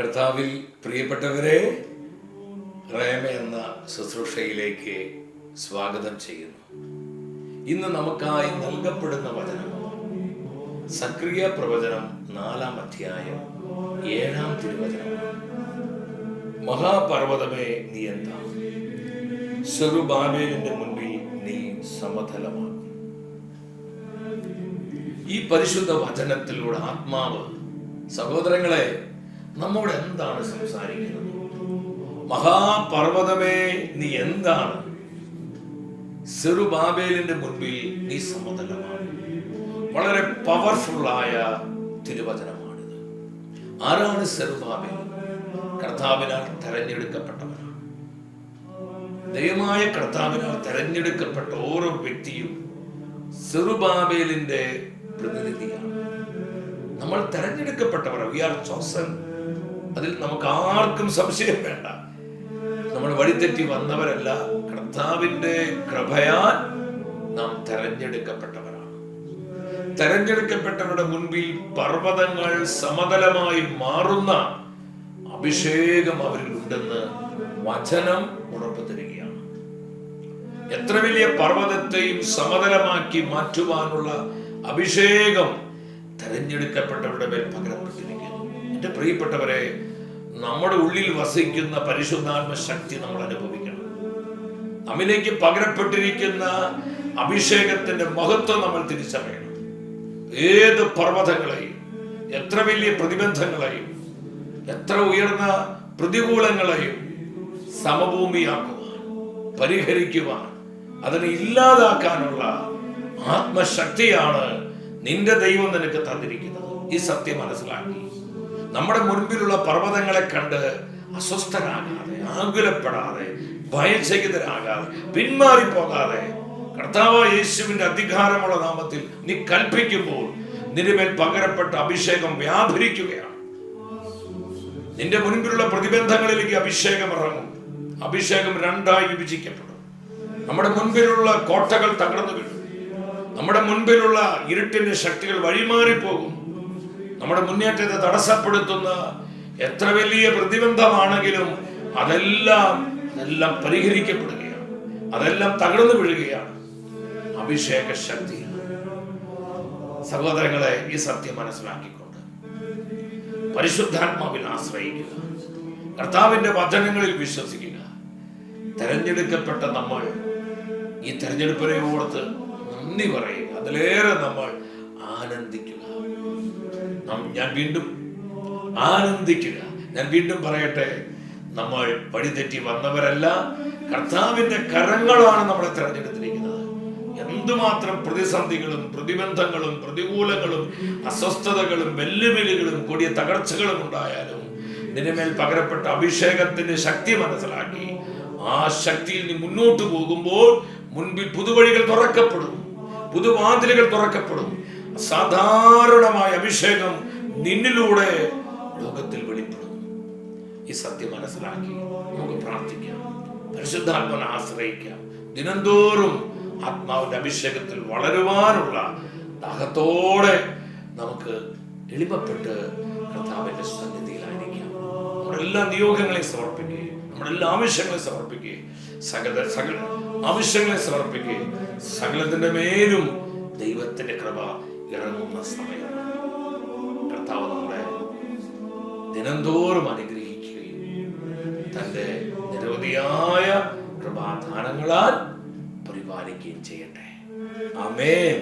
കർത്താവിൽ പ്രിയപ്പെട്ടവരെ റേമ എന്ന ശുശ്രൂഷയിലേക്ക് സ്വാഗതം ചെയ്യുന്നു. ഇന്ന് നമുക്കായി നൽകപ്പെടുന്ന വചനം സക്രിയ പ്രവചനം നാലാം അധ്യായം ഏഴാം തിരുവചനം. മഹാപർവതമേ നീ എന്താ? ചെറുബാബേലിന്റെ മുൻപിൽ നീ സമതലമാകും. ഈ പരിശുദ്ധ വചനത്തിലൂടെ ആത്മാവ് സഹോദരങ്ങളെ നമ്മോട് എന്താണ് സംസാരിക്കുന്നത് മഹാപർവതമേ നീ എന്താണ്? സെറുബാബേലിന്റെ മുൻപിൽ നീ സമതലമാണ്. വളരെ പവർഫുള്ളായ തിരുവചനമാണിത്. ആരാണ് സെറുബാബേൽ? കർത്താവിനാൽ തെരഞ്ഞെടുക്കപ്പെട്ടവനാണ്. ദയമായ കർത്താവിനാൽ തെരഞ്ഞെടുക്കപ്പെട്ട ഓരോ വ്യക്തിയും സെറുബാബേലിന്റെ പ്രതിനിധിയാണ്. നമ്മൾ തെരഞ്ഞെടുക്കപ്പെട്ടവർ വി ആർ ചോസൻ അതിൽ നമുക്ക് ആർക്കും സംശയം വേണ്ട. നമ്മൾ വഴിതെറ്റി വന്നവരല്ല കർത്താവിന്റെ കൃപയാൽ നാം തെരഞ്ഞെടുക്കപ്പെട്ടവരാണ്. തെരഞ്ഞെടുക്കപ്പെട്ടവരുടെ മുൻപിൽ പർവതങ്ങൾ സമതലമായി മാറുന്ന അഭിഷേകം അവരിൽ ഉണ്ടെന്ന് വചനം ഉറപ്പു തരികയാണ്. എത്ര വലിയ പർവതത്തെയും സമതലമാക്കി മാറ്റുവാനുള്ള അഭിഷേകം തെരഞ്ഞെടുക്കപ്പെട്ടവരുടെ മേൽ പകരപ്പെട്ടിരിക്കുന്നു. എന്റെ പ്രിയപ്പെട്ടവരെ നമ്മുടെ ഉള്ളിൽ വസിക്കുന്ന പരിശുദ്ധാത്മ ശക്തി നമ്മൾ അനുഭവിക്കണം. നമ്മിലേക്ക് പകരപ്പെട്ടിരിക്കുന്ന അഭിഷേകത്തിന്റെ മഹത്വം നമ്മൾ തിരിച്ചറിയണം. ഏത് പർവതങ്ങളെയും എത്ര വലിയ പ്രതിബന്ധങ്ങളെയും എത്ര ഉയർന്ന പ്രതികൂലങ്ങളെയും സമഭൂമിയാക്കുവാൻ പരിഹരിക്കുവാൻ അതിനെ ഇല്ലാതാക്കാനുള്ള ആത്മശക്തിയാണ് നിന്റെ ദൈവം നിനക്ക് തന്നിരിക്കുന്നത്. ഈ സത്യം മനസ്സിലാക്കി. നമ്മുടെ മുൻപിലുള്ള പർവതങ്ങളെ കണ്ട് അസ്വസ്ഥരാകാതെ ആകുലപ്പെടാതെ ഭയചകിതരാകാതെ പിന്മാറിപ്പോകാതെ കർത്താവ് യേശുവിന്റെ അധികാരമുള്ള നാമത്തിൽ നീ കൽപ്പിക്കുമ്പോൾ നിരുമേൽ പകരപ്പെട്ട അഭിഷേകം വ്യാപരിക്കുകയാണ്. നിന്റെ മുൻപിലുള്ള പ്രതിബന്ധങ്ങളിലേക്ക് അഭിഷേകം ഇറങ്ങും. അഭിഷേകം രണ്ടായി വിഭജിക്കപ്പെടും. നമ്മുടെ മുൻപിലുള്ള കോട്ടകൾ തകർന്നു വീഴും. നമ്മുടെ മുൻപിലുള്ള ഇരുട്ടിന്റെ ശക്തികൾ വഴിമാറിപ്പോകും. നമ്മുടെ മുന്നേറ്റത്തെ തടസ്സപ്പെടുത്തുന്ന എത്ര വലിയ പ്രതിബന്ധമാണെങ്കിലും അതെല്ലാം അതെല്ലാം പരിഹരിക്കപ്പെടുകയാണ്. അതെല്ലാം തകർന്നു വീഴുകയാണ്. അഭിഷേക ശക്തി സഹോദരങ്ങളെ ഈ സത്യം മനസ്സിലാക്കിക്കൊണ്ട് പരിശുദ്ധാത്മാവിൽ ആശ്രയിക്കുക. കർത്താവിന്റെ വചനങ്ങളിൽ വിശ്വസിക്കുക. തെരഞ്ഞെടുക്കപ്പെട്ട നമ്മൾ ഈ തെരഞ്ഞെടുപ്പിനെ ഓർത്ത് നന്ദി പറയുക. അതിലേറെ നമ്മൾ ആനന്ദിക്കുക. ഞാൻ വീണ്ടും ആനന്ദിക്കുക. ഞാൻ വീണ്ടും പറയട്ടെ നമ്മൾ വഴിതെറ്റി വന്നവരല്ല കർത്താവിന്റെ കരങ്ങളാണ് നമ്മളെ തെരഞ്ഞെടുത്തിരിക്കുന്നത്. എന്തുമാത്രം പ്രതിസന്ധികളും പ്രതിബന്ധങ്ങളും പ്രതികൂലങ്ങളും അസ്വസ്ഥതകളും വെല്ലുവിളികളും കൂടിയ തകർച്ചകളും ഉണ്ടായാലും നിന്മേൽ പകരപ്പെട്ട അഭിഷേകത്തിന്റെ ശക്തി മനസ്സിലാക്കി ആ ശക്തിയിൽ നീ മുന്നോട്ട് പോകുമ്പോൾ മുൻപിൽ പുതുവഴികൾ തുറക്കപ്പെടും. പുതുവാതിലുകൾ തുറക്കപ്പെടും. സാധാരണമായ അഭിഷേകം നിന്നിലൂടെ ലോകത്തിൽ വെളിപ്പെടും. ഈ സത്യം മനസ്സിലാക്കി നമുക്ക് പ്രാർത്ഥിക്കാം. പരിശുദ്ധാത്മനെ ആശ്രയിക്കാം. ദിനംതോറും ആത്മാവിന്റെ അഭിഷേകത്തിൽ വളരുവാനുള്ള ദാഹത്തോടെ നമുക്ക് എളിമപ്പെട്ട് കർത്താവിന്റെ സന്നിധിയിലായിരിക്കാം നമ്മുടെ എല്ലാ നിയോഗങ്ങളെയും സമർപ്പിക്കുകയും നമ്മുടെ എല്ലാ ആവശ്യങ്ങളെയും സമർപ്പിക്കുകയും സകല സകല ആവശ്യങ്ങളെ സമർപ്പിക്കുകയും സകലത്തിന്റെ മേലും ദൈവത്തിന്റെ കൃപ ഇറങ്ങുന്ന സമയം. കർത്താവ് നമ്മളെ ദിനംതോറും അനുഗ്രഹിക്കുകയും തന്റെ നിരവധിയായ കൃപാധാനങ്ങളാൽ പരിപാലിക്കുകയും ചെയ്യട്ടെ. അമേൻ